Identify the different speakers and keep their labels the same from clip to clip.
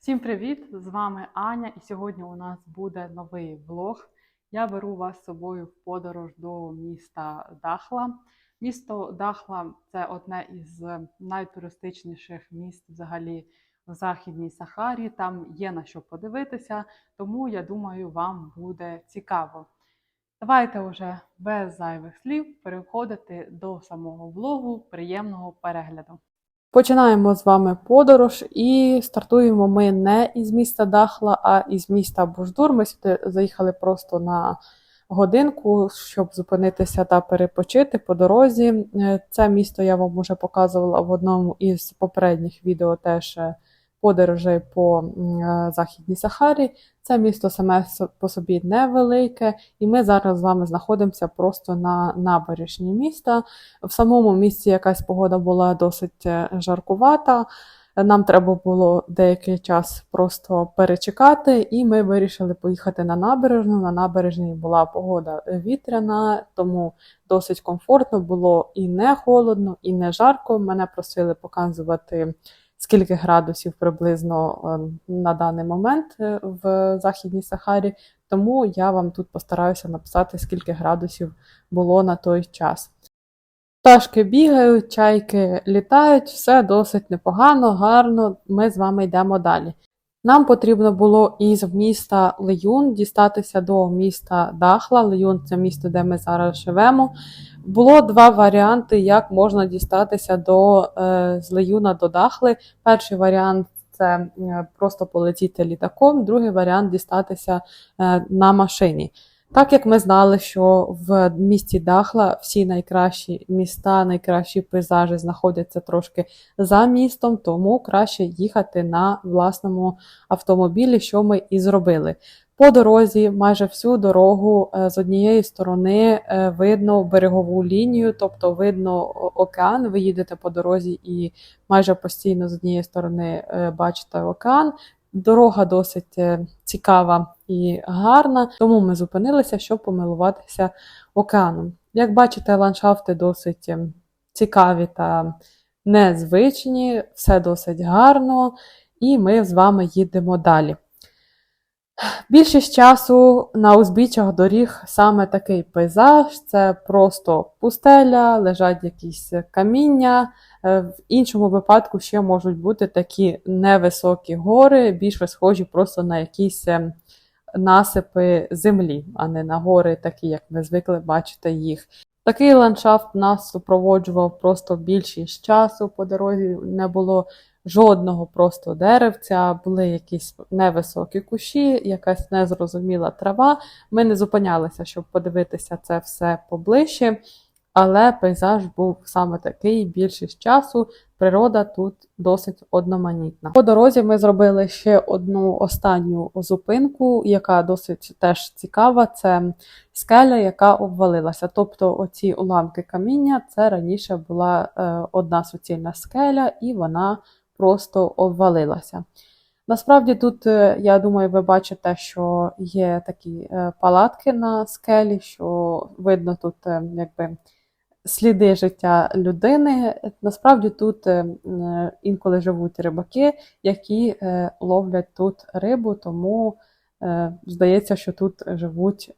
Speaker 1: Всім привіт! З вами Аня, і сьогодні у нас буде новий влог. Я беру вас з собою в подорож до міста Дахла. Місто Дахла це одне із найтуристичніших міст взагалі в Західній Сахарі. Там є на що подивитися, тому я думаю, вам буде цікаво. Давайте вже без зайвих слів переходити до самого влогу. Приємного перегляду! Починаємо з вами подорож і стартуємо ми не із міста Дахла, а із міста Буждур. Ми сюди заїхали просто на годинку, щоб зупинитися та перепочити по дорозі. Е, Це місто я вам уже показувала в одному із попередніх відео теж е, подорожей по е, Західній Сахарі. Це місто саме по собі невелике, і ми зараз з вами знаходимося просто на набережні міста. В самому місті якась погода була досить е, жаркувата. Нам треба було деякий час просто перечекати, і ми вирішили поїхати на набережну. На набережній була погода вітряна, тому досить комфортно було і не холодно, і не жарко. Мене просили показувати, скільки градусів приблизно е, на даний момент е, в Західній Сахарі. Тому я вам тут постараюся написати, скільки градусів було на той час. Пташки бігають, чайки літають, все досить непогано, гарно. Ми з вами йдемо далі. Нам потрібно було із міста Леюн дістатися до міста Дахла. Леюн це місто, де ми зараз живемо. Було два варіанти, як можна дістатися до, е, з Леюна до Дахли. Перший варіант це е, просто полетіти літаком, другий варіант дістатися е, на машині. Так як ми знали, що в місті Дахла всі найкращі міста, найкращі пейзажі знаходяться трошки за містом, тому краще їхати на власному автомобілі, що ми і зробили. По дорозі, майже всю дорогу е, з однієї сторони е, видно берегову лінію, тобто видно океан. Ви їдете по дорозі і майже постійно з однієї сторони е, бачите океан. Дорога досить е, цікава і гарна, тому ми зупинилися, щоб помилуватися океаном. Як бачите, ландшафти досить е, цікаві та незвичні, все досить гарно, і ми з вами їдемо далі. Більшість часу на узбіччях доріг саме такий пейзаж: це просто пустеля, лежать якісь каміння. Е, В іншому випадку ще можуть бути такі невисокі гори, більш схожі просто на якісь е, насипи землі, а не на гори, такі, як ми звикли бачити їх. Такий ландшафт нас супроводжував просто більшість часу. По дорозі не було жодного просто деревця, були якісь невисокі кущі, якась незрозуміла трава. Ми не зупинялися, щоб подивитися це все поближче, але пейзаж був саме такий більшість часу. Природа тут досить одноманітна. По дорозі ми зробили ще одну останню зупинку, яка досить теж цікава. Це скеля, яка обвалилася. Тобто, оці уламки каміння це раніше була е, одна суцільна скеля, і вона просто обвалилася. Насправді тут, е, я думаю, ви бачите, що є такі е, палатки на скелі, що видно тут якби сліди життя людини. Насправді тут е, інколи живуть рибаки, які е, ловлять тут рибу, тому е, здається, що тут живуть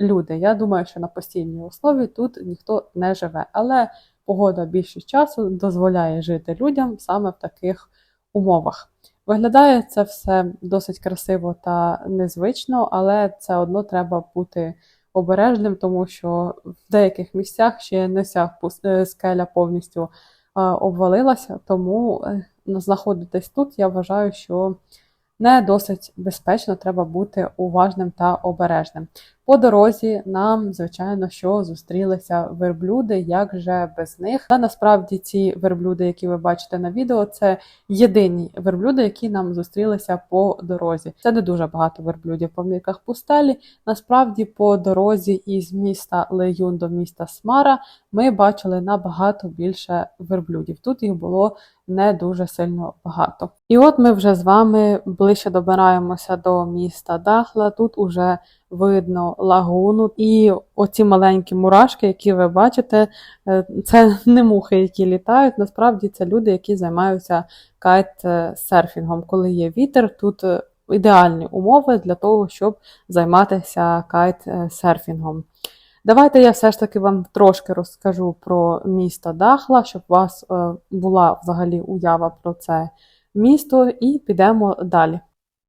Speaker 1: люди. Я думаю, що на постійній основі тут ніхто не живе, але погода більшість часу дозволяє жити людям саме в таких умовах. Виглядає це все досить красиво та незвично, але це одно треба бути обережним, тому що в деяких місцях ще не вся е, скеля повністю е, обвалилася, тому е, знаходитись тут, я вважаю, що не досить безпечно, треба бути уважним та обережним. По дорозі нам, звичайно, що зустрілися верблюди, як же без них. Та насправді ці верблюди, які ви бачите на відео, це єдині верблюди, які нам зустрілися по дорозі. Це не дуже багато верблюдів по мірках пустелі. Насправді, по дорозі із міста Леюн до міста Смара ми бачили набагато більше верблюдів. Тут їх було не дуже сильно багато. І от ми вже з вами ближче добираємося до міста Дахла. Тут уже видно лагуну. І оці маленькі мурашки, які ви бачите, е, це не мухи, які літають. Насправді це люди, які займаються кайт-серфінгом. Коли є вітер, тут е, ідеальні умови для того, щоб займатися кайт-серфінгом. Давайте я все ж таки вам трошки розкажу про місто Дахла, щоб у вас е, була взагалі уява про це місто, і підемо далі.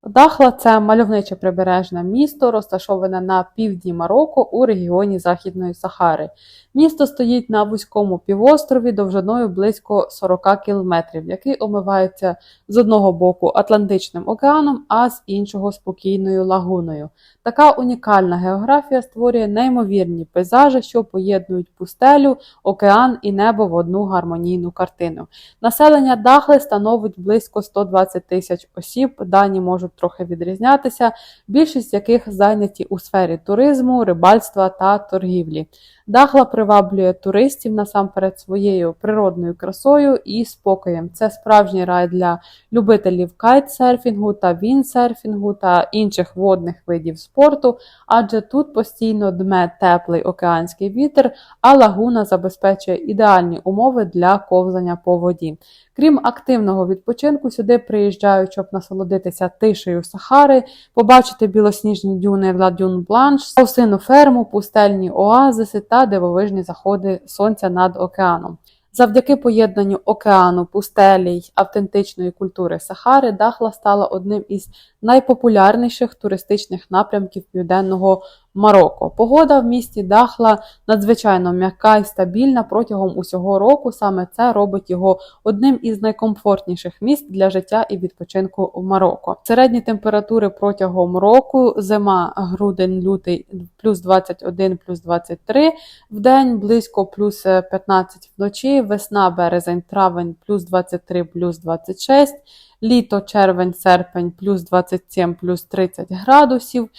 Speaker 1: Дахла це мальовниче прибережне місто, розташоване на півдні Марокко у регіоні Західної Сахари. Місто стоїть на вузькому півострові довжиною близько 40 кілометрів, який омивається з одного боку Атлантичним океаном, а з іншого спокійною лагуною. Така унікальна географія створює неймовірні пейзажі, що поєднують пустелю, океан і небо в одну гармонійну картину. Населення Дахли становить близько 120 тисяч осіб. Дані можуть трохи відрізнятися, більшість яких зайняті у сфері туризму, рибальства та торгівлі. Дахла приваблює туристів насамперед своєю природною красою і спокоєм. Це справжній рай для любителів кайтсерфінгу та віндсерфінгу та інших водних видів спорту, адже тут постійно дме теплий океанський вітер, а лагуна забезпечує ідеальні умови для ковзання по воді. Крім активного відпочинку, сюди приїжджають, щоб насолодитися тишею Сахари, побачити білосніжні дюни Ла Дюн Бланш, паусину ферму, пустельні оазиси та дивовижні заходи сонця над океаном. Завдяки поєднанню океану, пустелі й автентичної культури Сахари, Дахла стала одним із найпопулярніших туристичних напрямків південного Марокко. Погода в місті Дахла надзвичайно м'яка і стабільна протягом усього року. Саме це робить його одним із найкомфортніших міст для життя і відпочинку в Марокко. Середні температури протягом року, зима, грудень, лютий плюс 21, плюс 23 в день, близько плюс 15 вночі, весна, березень, травень, плюс 23, плюс 26, літо, червень, серпень, плюс 27, плюс 30 градусів.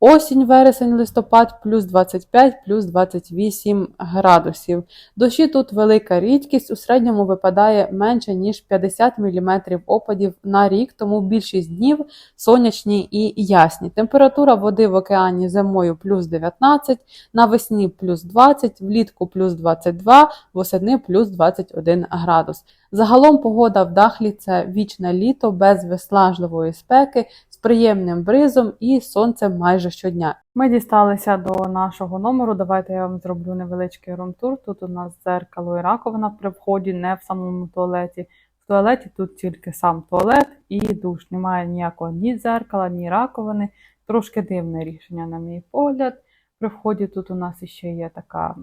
Speaker 1: Осінь, вересень, листопад плюс 25, плюс 28 градусів. Дощі тут велика рідкість, у середньому випадає менше, ніж 50 мм опадів на рік, тому більшість днів сонячні і ясні. Температура води в океані зимою плюс 19, навесні плюс 20, влітку плюс 22, восени плюс 21 градус. Загалом погода в Дахлі це вічне літо без виснажливої спеки, з приємним бризом і сонцем майже щодня. Ми дісталися до нашого номеру. Давайте я вам зроблю невеличкий румтур. Тут у нас дзеркало і раковина при вході, не в самому туалеті. В туалеті тут тільки сам туалет і душ. Немає ніякого ні дзеркала, ні раковини. Трошки дивне рішення, на мій погляд. При вході тут у нас ще є така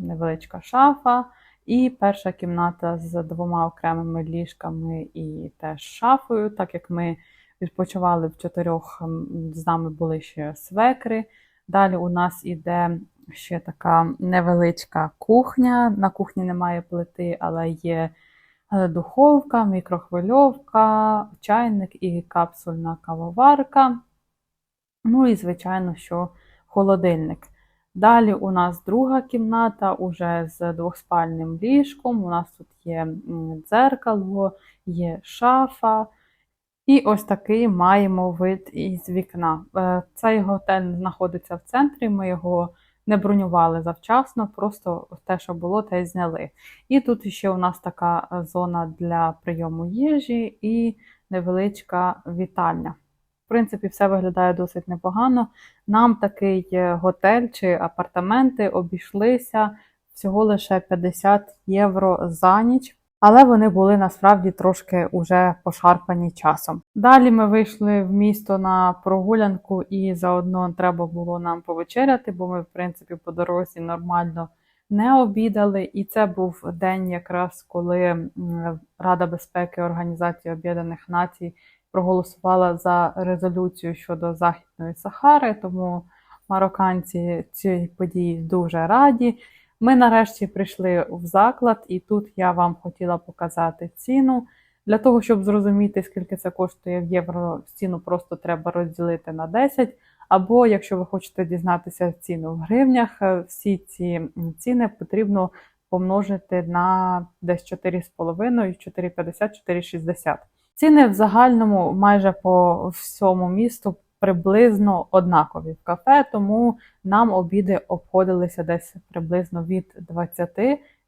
Speaker 1: невеличка шафа. І перша кімната з двома окремими ліжками і теж шафою, так як ми відпочивали в чотирьох, з нами були ще свекри. Далі у нас іде ще така невеличка кухня. На кухні немає плити, але є е, духовка, мікрохвильовка, чайник і капсульна кавоварка. Ну і, звичайно, що холодильник. Далі у нас друга кімната уже з двохспальним ліжком. У нас тут є дзеркало, є шафа. І ось такий маємо вид із вікна. Е, Цей готель знаходиться в центрі. Ми його не бронювали завчасно, просто те, що було, те й зняли. І тут ще у нас така е, зона для прийому їжі і невеличка вітальня. Принципі, все виглядає досить непогано. Нам такий е, готель чи апартаменти обійшлися всього лише 50 євро за ніч. Але вони були насправді трошки уже пошарпані часом. Далі ми вийшли в місто на прогулянку, і заодно треба було нам повечеряти, бо ми, в принципі, по дорозі нормально не обідали. І це був день, якраз коли Рада безпеки Організації Об'єднаних Націй проголосувала за резолюцію щодо Західної Сахари, тому марокканці цій події дуже раді. Ми нарешті прийшли в заклад, і тут я вам хотіла показати ціну. Для того, щоб зрозуміти, скільки це коштує в євро, ціну просто треба розділити на 10. Або, якщо ви хочете дізнатися ціну в гривнях, е, всі ці ціни потрібно помножити на десь 4,5, 4,50, 4,60. Ціни в загальному майже по всьому місту приблизно однакові в кафе, тому нам обіди обходилися десь приблизно від 20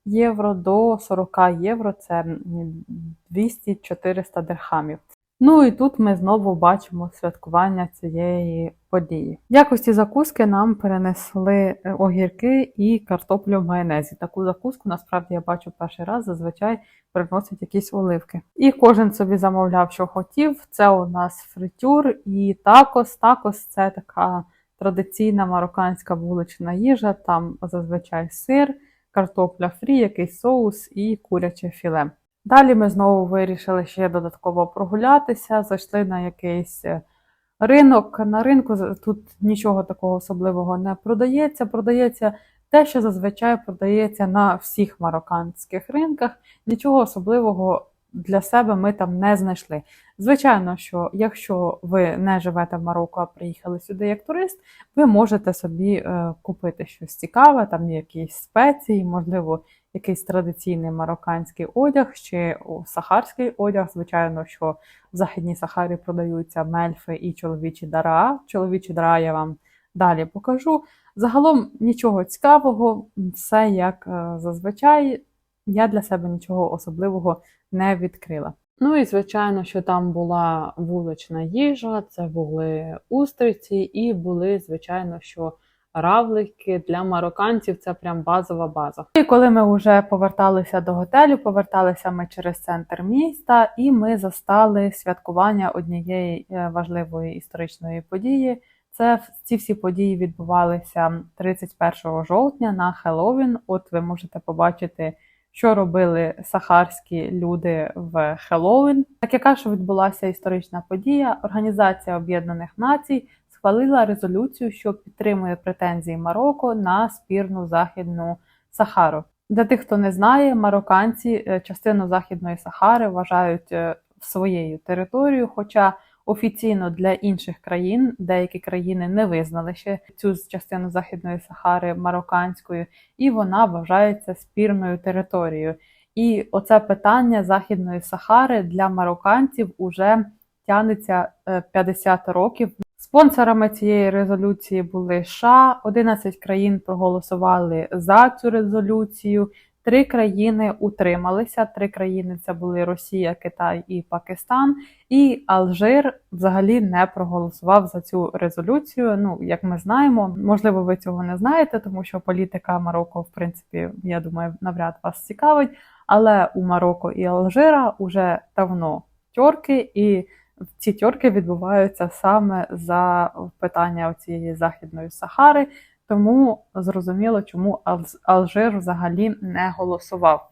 Speaker 1: євро до 40 євро. Це м, 200-400 дирхамів. Ну і тут ми знову бачимо святкування цієї події. В якості закуски нам перенесли е, огірки і картоплю в майонезі. Таку закуску насправді я бачу перший раз. Зазвичай приносять якісь оливки. І кожен собі замовляв, що хотів. Це у нас фритюр і такос. Такос це така традиційна марокканська вулична їжа. Там зазвичай сир, картопля фрі, якийсь соус і куряче філе. Далі ми знову вирішили ще додатково прогулятися, зайшли на якийсь е, ринок. На ринку тут нічого такого особливого не продається. Продається те, що зазвичай продається на всіх марокканських ринках. Нічого особливого для себе ми там не знайшли. Звичайно, що якщо ви не живете в Марокко, а приїхали сюди як турист, ви можете собі е, купити щось цікаве, там якісь спеції, можливо, якийсь традиційний марокканський одяг чи сахарський одяг. Звичайно, що в Західній Сахарі продаються мельфи і чоловічі дара. Чоловічі дара я вам далі покажу. Загалом нічого цікавого, все як е, зазвичай. Я для себе нічого особливого не відкрила. Ну і звичайно, що там була вулична їжа, це були устриці, і були, звичайно, що равлики для марокканців це прям базова база. І коли ми вже поверталися до готелю, поверталися ми через центр міста, і ми застали святкування однієї е, важливої історичної події. Це ці всі події відбувалися 31 жовтня на Хеллоуін. От ви можете побачити, що робили сахарські люди в Хеллоуін. Так яка що відбулася історична подія, Організація Об'єднаних Націй схвалила резолюцію, що підтримує претензії Марокко на спірну західну Сахару. Для тих, хто не знає, марокканці е, частину Західної Сахари вважають е, своєю територією, хоча офіційно для інших країн деякі країни не визнали ще цю частину Західної Сахари марокканською, і вона вважається спірною територією. І оце питання Західної Сахари для марокканців уже тягнеться е, 50 років. Спонсорами цієї резолюції були США, 11 країн проголосували за цю резолюцію. Три країни утрималися. Три країни це були Росія, Китай і Пакистан. І Алжир взагалі не проголосував за цю резолюцію. Ну, як ми знаємо, можливо, ви цього не знаєте, тому що політика Марокко, в принципі, я думаю, навряд вас цікавить. Але у Марокко і Алжира уже давно тьорки, і ці тьорки відбуваються саме за питання цієї західної Сахари. Тому зрозуміло, чому Алжир взагалі не голосував.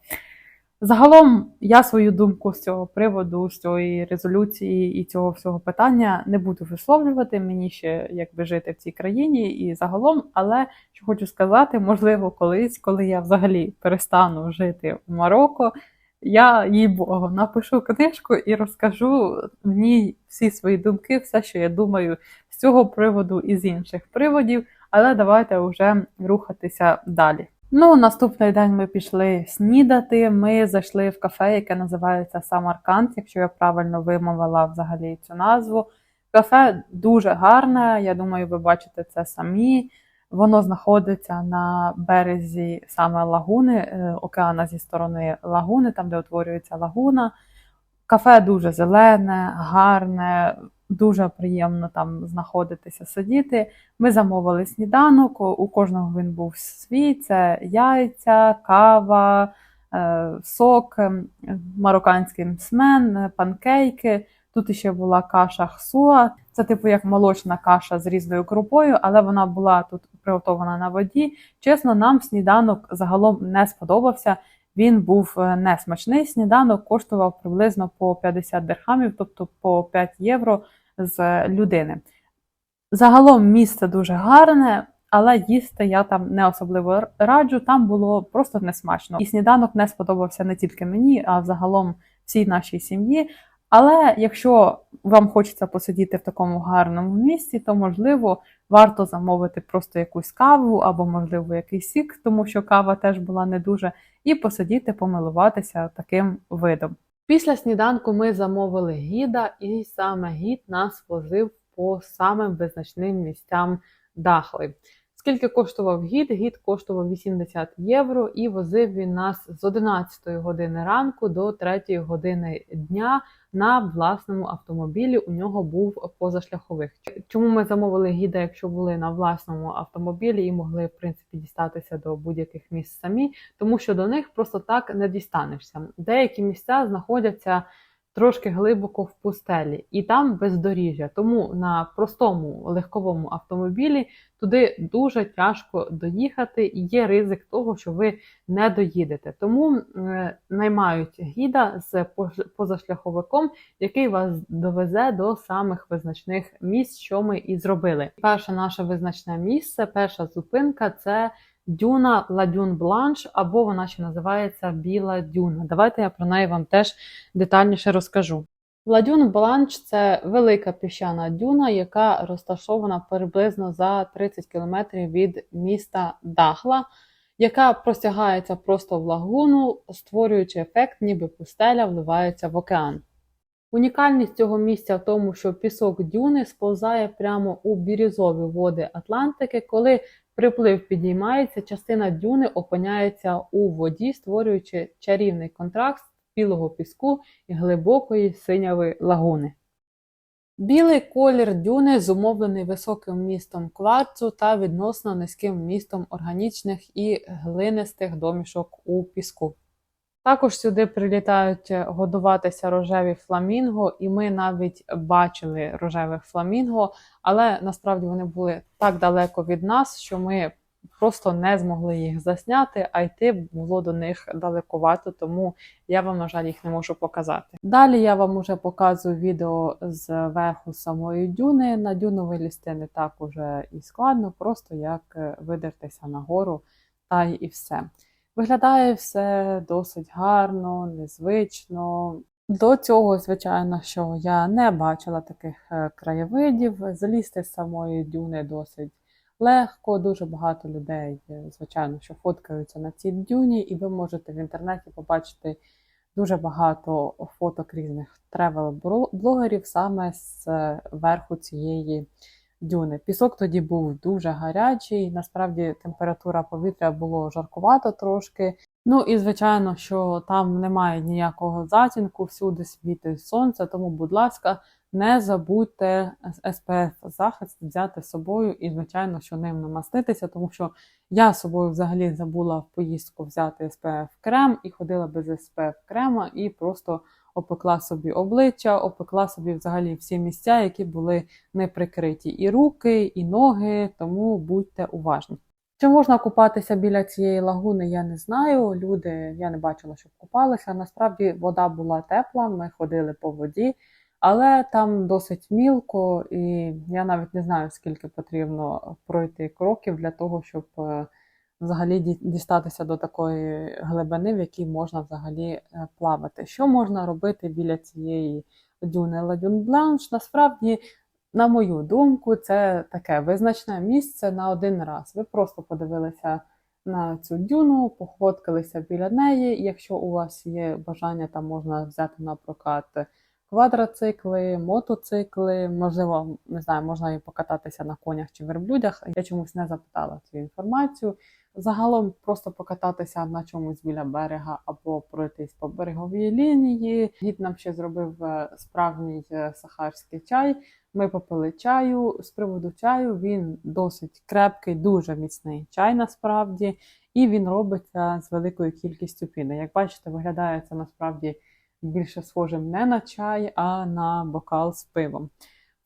Speaker 1: Загалом я свою думку з цього приводу, з цієї резолюції і цього всього питання не буду висловлювати. Мені ще якби жити в цій країні і загалом, але що хочу сказати, можливо, колись, коли я взагалі перестану жити в Марокко, я їй Богу напишу книжку і розкажу в ній всі свої думки, все, що я думаю з цього приводу і з інших приводів. Але давайте вже рухатися далі. Ну, наступний день ми пішли снідати. Ми зайшли в кафе, яке називається Самарканд, якщо я правильно вимовила взагалі цю назву. Кафе дуже гарне, я думаю, ви бачите це самі. Воно знаходиться на березі саме лагуни, е, океана зі сторони лагуни, там, де утворюється лагуна. Кафе дуже зелене, гарне, дуже приємно там знаходитися, сидіти. Ми замовили сніданок, у кожного він був свій: це яйця, кава, е, сок, ем, марокканський мсмен, е, панкейки. Тут ще була каша хсуа. Це типу як молочна каша з різною крупою, але вона була тут приготована на воді. Чесно, нам сніданок загалом не сподобався. Він був е, несмачний. Сніданок коштував приблизно по 50 дирхамів, тобто по 5 євро з людини. Загалом місце дуже гарне, але їсти я там не особливо раджу. Там було просто несмачно. І сніданок не сподобався не тільки мені, а загалом всій нашій сім'ї. Але якщо вам хочеться посидіти в такому гарному місці, то можливо варто замовити просто якусь каву або, можливо, якийсь сік, тому що кава теж була не дуже, і посидіти, помилуватися таким видом. Після сніданку ми замовили гіда, і саме гід нас возив по самим визначним місцям Дахли. Скільки коштував гід? Гід коштував 80 євро і возив він нас з 11 години ранку до 3 години дня на власному автомобілі. У нього був позашляховик. Чому ми замовили гіда, якщо були на власному автомобілі і могли в принципі дістатися до будь-яких місць самі, тому що до них просто так не дістанешся. Деякі місця знаходяться трошки глибоко в пустелі, і там бездоріжжя. Тому на простому легковому автомобілі туди дуже тяжко доїхати, і є ризик того, що ви не доїдете. Тому наймають гіда з позашляховиком, який вас довезе до самих визначних місць, що ми і зробили. Перше наше визначне місце, перша зупинка це Дюна Ладюн Бланш, або вона ще називається Біла Дюна. Давайте я про неї вам теж детальніше розкажу. Ладюн Бланш це велика піщана дюна, яка розташована приблизно за 30 кілометрів від міста Дахла, яка простягається просто в лагуну, створюючи ефект, ніби пустеля вливається в океан. Унікальність цього місця в тому, що пісок дюни сповзає прямо у бірюзові води Атлантики, коли приплив підіймається, частина дюни опиняється у воді, створюючи чарівний контраст білого піску і глибокої синявої лагуни. Білий колір дюни зумовлений високим містом кварцу та відносно низьким містом органічних і глинистих домішок у піску. Також сюди прилітають годуватися рожеві фламінго, і ми навіть бачили рожевих фламінго, але насправді вони були так далеко від нас, що ми просто не змогли їх засняти, а йти було до них далекувато, тому я вам, на жаль, їх не можу показати. Далі я вам уже показую відео з верху самої дюни. На дюну вилізти не так уже і складно, просто як е, видертися нагору, та й і все. Виглядає все досить гарно, незвично. До цього, звичайно, що я не бачила таких е, краєвидів. Залізти з самої дюни досить легко. Дуже багато людей, е, звичайно, що фоткаються на цій дюні, і ви можете в інтернеті побачити дуже багато фоток різних тревел-блогерів саме з е, верху цієї дюни. Пісок тоді був дуже гарячий. Насправді температура повітря було жаркувато трошки. Ну і звичайно, що там немає ніякого затінку, всюди світить сонце, тому, будь ласка, не забудьте SPF захист взяти з собою і, звичайно, що ним намаститися, тому що я з собою взагалі забула в поїздку взяти SPF крем і ходила без SPF крема і просто опекла собі обличчя, опекла собі взагалі всі місця, які були не прикриті. І руки, і ноги, тому будьте уважні. Чи можна купатися біля цієї лагуни, я не знаю. Люди, я не бачила, щоб купалися. Насправді вода була тепла, ми ходили по воді, але там досить мілко, і я навіть не знаю, скільки потрібно пройти кроків для того, щоб е, взагалі дістатися до такої глибини, в якій можна взагалі е, плавати. Що можна робити біля цієї дюни Ладюн Бланш? Насправді, на мою думку, це таке визначне місце на один раз. Ви просто подивилися на цю дюну, походкалися біля неї. Якщо у вас є бажання, там можна взяти на прокат квадроцикли, мотоцикли, можливо, не знаю, можна і покататися на конях чи верблюдях. Я чомусь не запитала цю інформацію. Загалом просто покататися на чомусь біля берега або пройтись по береговій лінії. Гід нам ще зробив е, справжній е, сахарський чай. Ми попили чаю. З приводу чаю він досить крепкий, дуже міцний чай насправді, і він робиться з великою кількістю піни. Як бачите, виглядає це насправді більше схожим не на чай, а на бокал з пивом.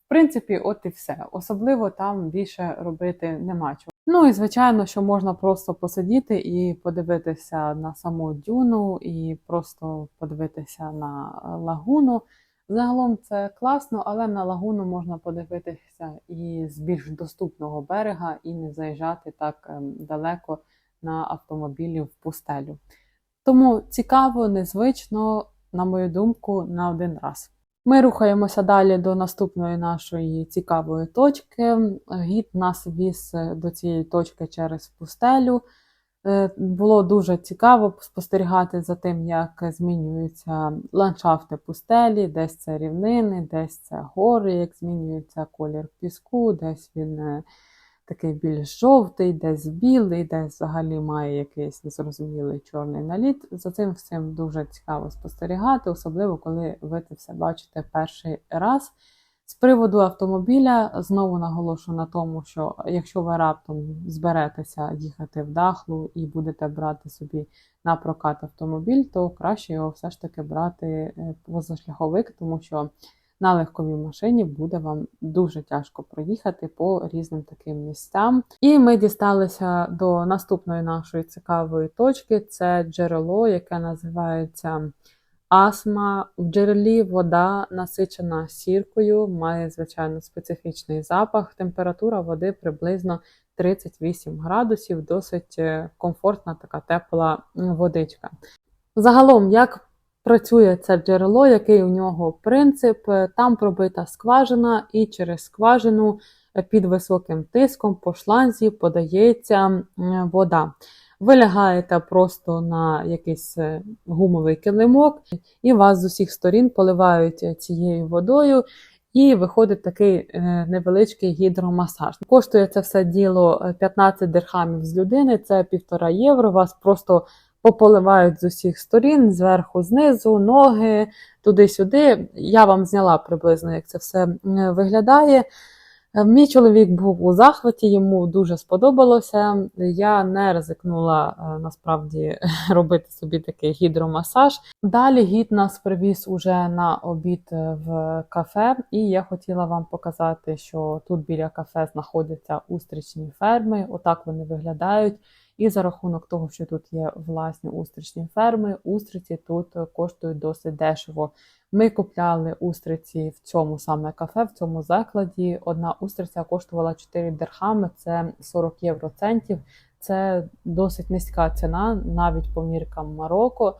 Speaker 1: В принципі, от і все. Особливо там більше робити нема чого. Ну і звичайно, що можна просто посидіти і подивитися на саму дюну, і просто подивитися на лагуну. Загалом це класно, але на лагуну можна подивитися і з більш доступного берега, і не заїжджати так ем, далеко на автомобілі в пустелю. Тому цікаво, незвично, на мою думку, на один раз. Ми рухаємося далі до наступної нашої цікавої точки. Гід нас віз до цієї точки через пустелю. Е, Було дуже цікаво спостерігати за тим, як змінюються ландшафти пустелі, десь це рівнини, десь це гори, як змінюється колір піску, десь він е, такий більш жовтий, десь білий, десь взагалі має якийсь незрозумілий чорний наліт. За цим всім дуже цікаво спостерігати, особливо коли ви це все бачите перший раз. З приводу автомобіля знову наголошу на тому, що якщо ви раптом зберетеся їхати в Дахлу і будете брати собі на прокат автомобіль, то краще його все ж таки брати е, позашляховик, тому що на легковій машині буде вам дуже тяжко проїхати по різним таким місцям. І ми дісталися до наступної нашої цікавої точки: це джерело, яке називається. Астма в джерелі вода насичена сіркою, має звичайно специфічний запах. Температура води приблизно 38 градусів, досить е, комфортна така тепла водичка. Загалом, як працює це джерело, який у нього принцип? Е, Там пробита скважина, і через скважину е, під високим тиском по шланзі подається вода. Ви лягаєте просто на якийсь е, гумовий килимок, і вас з усіх сторін поливають е, цією водою, і виходить такий е, невеличкий гідромасаж. Коштує це все діло е, 15 дирхамів з людини, це півтора євро. Вас просто пополивають з усіх сторін, зверху, знизу, ноги, туди-сюди. Я вам зняла приблизно, як це все виглядає. Е, Мій чоловік був у захваті, йому дуже сподобалося. Я не ризикнула е, насправді робити собі такий гідромасаж. Далі гід нас привіз уже на обід е, в кафе, і я хотіла вам показати, що тут біля кафе знаходяться устрічні ферми. Отак вони виглядають. І за рахунок того, що тут є власні устричні ферми, устриці тут е, коштують досить дешево. Ми купляли устриці в цьому саме кафе, в цьому закладі. Одна устриця коштувала 4 дирхами, це 40 євроцентів. Це досить низька ціна, навіть по міркам Марокко.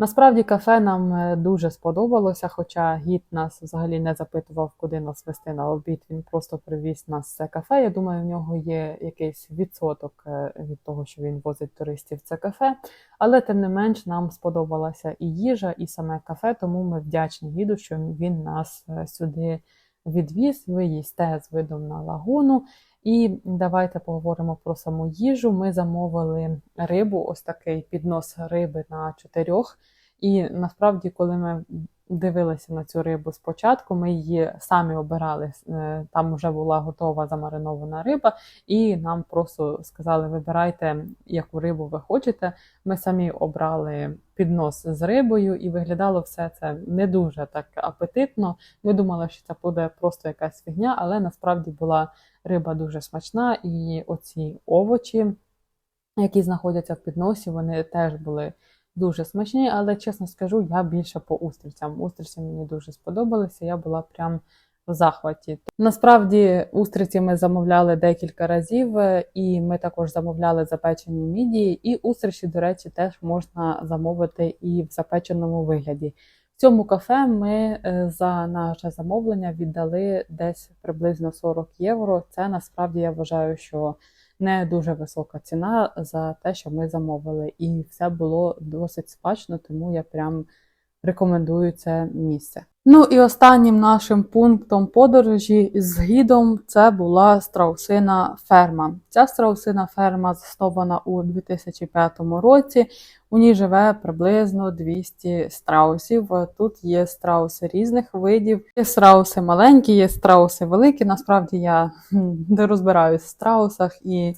Speaker 1: Насправді кафе нам е, дуже сподобалося, хоча гід нас взагалі не запитував, куди нас вести на обід. Він просто привіз нас це кафе. Я думаю, в нього є якийсь відсоток е, від того, що він возить туристів в це кафе. Але тим не менш нам сподобалася і їжа, і саме кафе, тому ми вдячні гіду, що він нас е, сюди відвіз. Ви їсте з видом на лагуну. І давайте поговоримо про саму їжу. Ми замовили рибу, ось такий піднос риби на чотирьох. І насправді, коли ми дивилися на цю рибу спочатку, ми її самі обирали. Е, Там вже була готова замаринована риба, і нам просто сказали: вибирайте, яку рибу ви хочете. Ми самі обрали піднос з рибою, і виглядало все це не дуже так апетитно. Ми думали, що це буде просто якась фігня, але насправді була риба дуже смачна, і оці овочі, які знаходяться в підносі, вони теж були дуже смачні, але чесно скажу, я більше по устрицям. Устриці мені дуже сподобалися, я була прям в захваті. Насправді, устриці ми замовляли декілька разів, е, і ми також замовляли запечені мідії. І устриці, до речі, теж можна замовити і в запеченому вигляді. В цьому кафе ми е, за наше замовлення віддали десь приблизно 40 євро. Це насправді я вважаю, що не дуже висока ціна за те, що ми замовили. І все було досить смачно, тому я прям рекомендую це місце. Ну і останнім нашим пунктом подорожі з гідом це була страусина ферма. Ця страусина ферма заснована у 2005 році. У ній живе приблизно 200 страусів. Тут є страуси різних видів. Є страуси маленькі, є страуси великі. Насправді я не розбираюсь в страусах і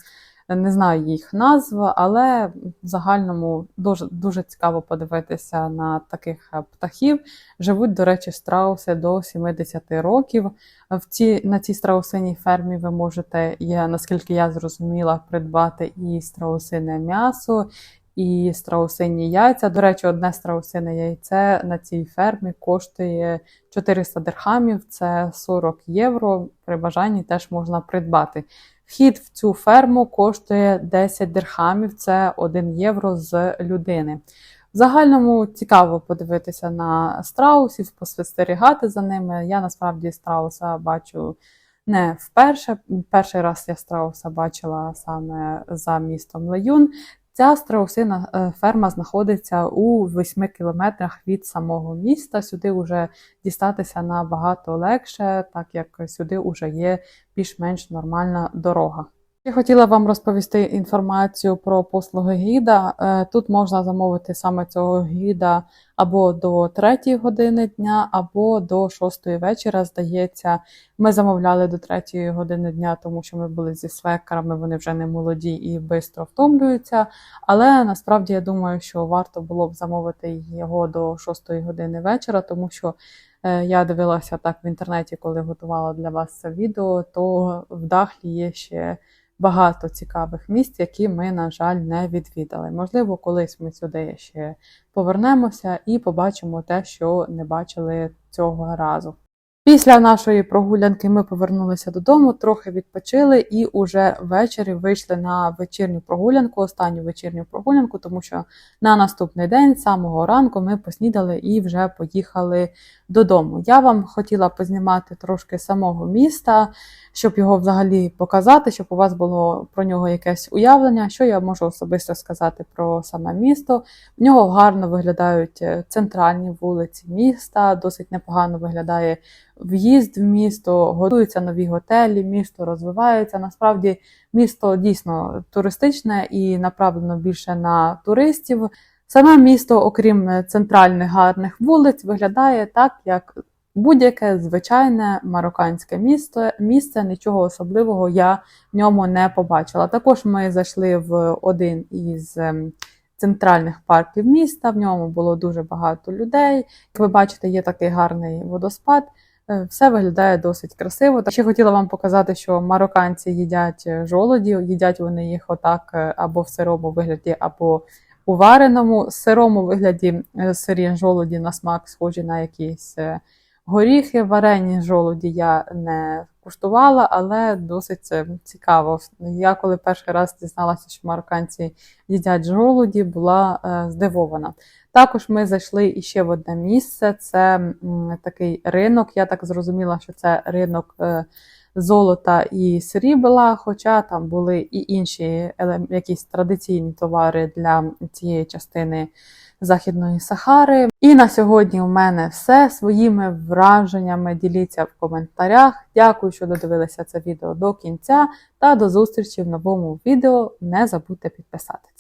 Speaker 1: не знаю їх назв, але в загальному дуже, дуже цікаво подивитися на таких е, птахів. Живуть, до речі, страуси до 70 років. В ці, на цій страусиній фермі ви можете, я, наскільки я зрозуміла, придбати і страусине м'ясо, і страусині яйця. До речі, одне страусине яйце на цій фермі коштує 400 дирхамів, це 40 євро. При бажанні теж можна придбати. Вхід в цю ферму коштує 10 дирхамів, це 1 євро з людини. В загальному цікаво подивитися на страусів, поспостерігати за ними. Я насправді страуса бачу не вперше. Перший раз я страуса бачила саме за містом Леюн. Ця страусина е, ферма знаходиться у 8 кілометрах від самого міста. Сюди вже дістатися набагато легше, так як сюди вже є більш-менш нормальна дорога. Я хотіла вам розповісти інформацію про послуги гіда. Е, Тут можна замовити саме цього гіда або до 3 години дня, або до 6 вечора. Здається, ми замовляли до 3 години дня, тому що ми були зі свекерами, вони вже не молоді і швидко втомлюються. Але насправді я думаю, що варто було б замовити його до 6 години вечора, тому що я дивилася так в інтернеті, коли готувала для вас це відео, то в Дахлі є ще багато цікавих місць, які ми, на жаль, не відвідали. Можливо, колись ми сюди ще повернемося і побачимо те, що не бачили цього разу. Після нашої прогулянки ми повернулися додому, трохи відпочили і уже ввечері вийшли на вечірню прогулянку, останню вечірню прогулянку, тому що на наступний день, з самого ранку, ми поснідали і вже поїхали додому. Я вам хотіла познімати трошки самого міста, щоб його взагалі показати, щоб у вас було про нього якесь уявлення, що я можу особисто сказати про саме місто. В нього гарно виглядають е, центральні вулиці міста, досить непогано виглядає в'їзд в місто, готуються нові готелі, місто розвивається. Насправді місто дійсно туристичне і направлено більше на туристів. Саме місто, окрім центральних гарних вулиць, виглядає так, як будь-яке звичайне марокканське місто. Місце нічого особливого я в ньому не побачила. Також ми зайшли в один із ем, центральних парків міста. В ньому було дуже багато людей. Як ви бачите, є такий гарний водоспад. Е, Все виглядає досить красиво. Та ще хотіла вам показати, що марокканці їдять е, жолоді, їдять вони їх отак е, або в сирому вигляді, або у вареному. Сирому вигляді е, сирі жолоді на смак схожі на якісь е, горіхи. Варені жолоді я не куштувала, але досить це цікаво. Я коли перший раз дізналася, що марокканці їдять жолуді, була е, здивована. Також ми зайшли іще в одне місце. Це такий ринок. Я так зрозуміла, що це ринок е, золота і срібла, хоча там були і інші якісь традиційні товари для цієї частини Західної Сахари. І на сьогодні у мене все. Своїми враженнями діліться в коментарях. Дякую, що додивилися це відео до кінця. Та до зустрічі в новому відео. Не забудьте підписатися.